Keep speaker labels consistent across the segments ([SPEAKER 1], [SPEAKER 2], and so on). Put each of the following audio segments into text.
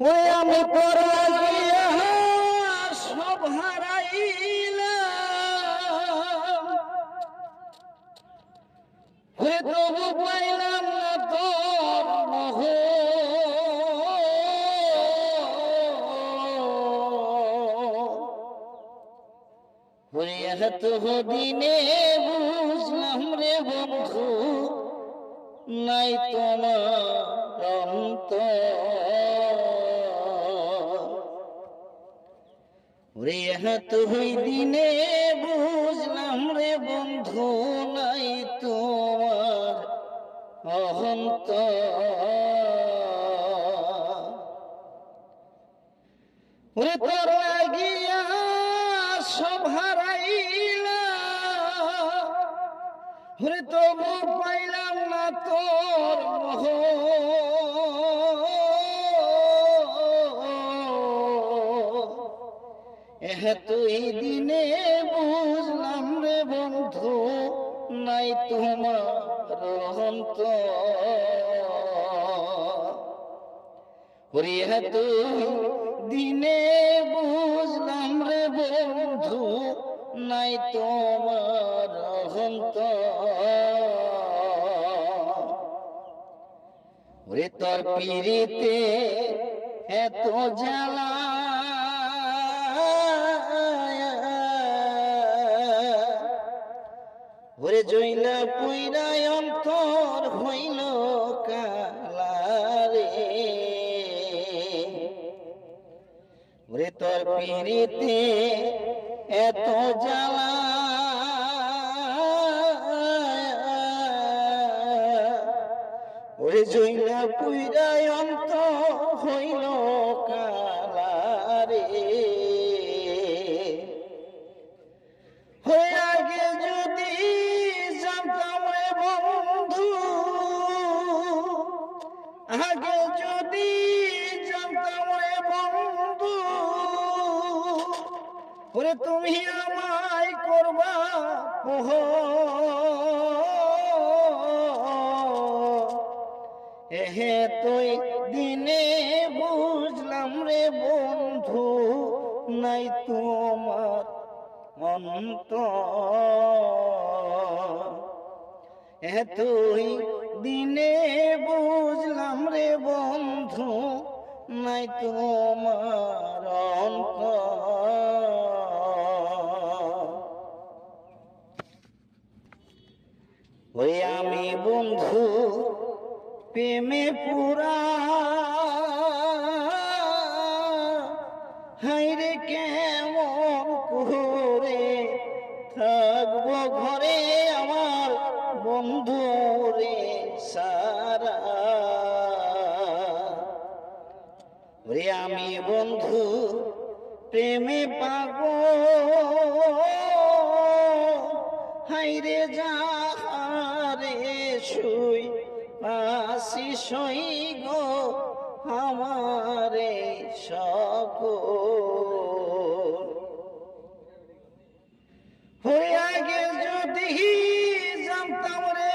[SPEAKER 1] ওই আমি পরাজিয়া সব হারাইলাম। তবু পাইলাম না তোর দিনে বুঝলাম রে বন্ধু, নাই তোমার ওরে হাত হই দিনে বুঝলাম রে বন্ধু, নাই তোমার অহন্ত ওরে তোর লাগিয়া সব হারাইলা। ওরে তবু পাইলাম না তোর মোহ। তুই দিনে বুঝলাম রে বন্ধু, নাই তোমার অন্ত তুই দিনে বুঝলাম রে বন্ধু, নাই তোমার অন্ত ওরে তোর পিড়িতে এত জ্বালা ওরে জইলা পুইরা অন্তর হইল কালারে। ওরে তোর এত জ্বালা। ওরে জইলা পুইরা অন্ত হইল কালারে। তুমি আমায় করবা। ওহ এহে তুই দিনে বুঝলাম রে বন্ধু নাই তোমার অন্ত এ তুই দিনে বুঝলাম রে বন্ধু নাই তোমার অন্ত আমি বন্ধু প্রেমে পুরা। হাইরে কেমন করে থাকব ঘরে আমার বন্ধু রে সারা। ওরে আমি বন্ধু প্রেমে পাগ হাইরে যাহারে শুই আসি সই গো আমারে সকল। হয়ে আগে যদি জানতাম রে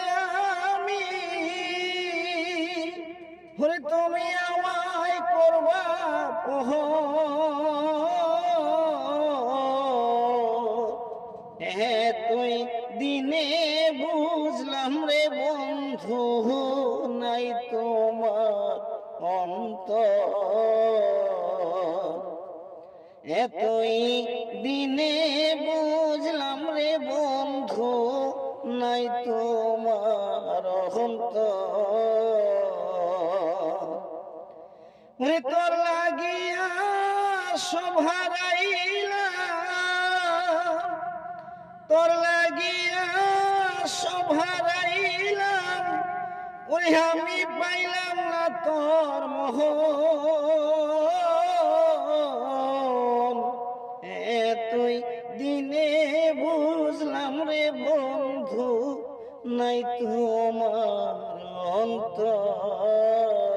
[SPEAKER 1] আমি, হরে তুমি আমায় করবা পোহ বুঝলাম রে বন্ধু, নাই তোমার অন্ত এতই দিনে বুঝলাম রে বন্ধু, নাই তোমার অহন্ত ওরে তোর লাগিয়া সব হারাইলাম তোর হারাইলাম ওই আমি পাইলাম না তোর মোহ তুই দিনে বুঝলাম রে বন্ধু, নাই তোমার অন্তর।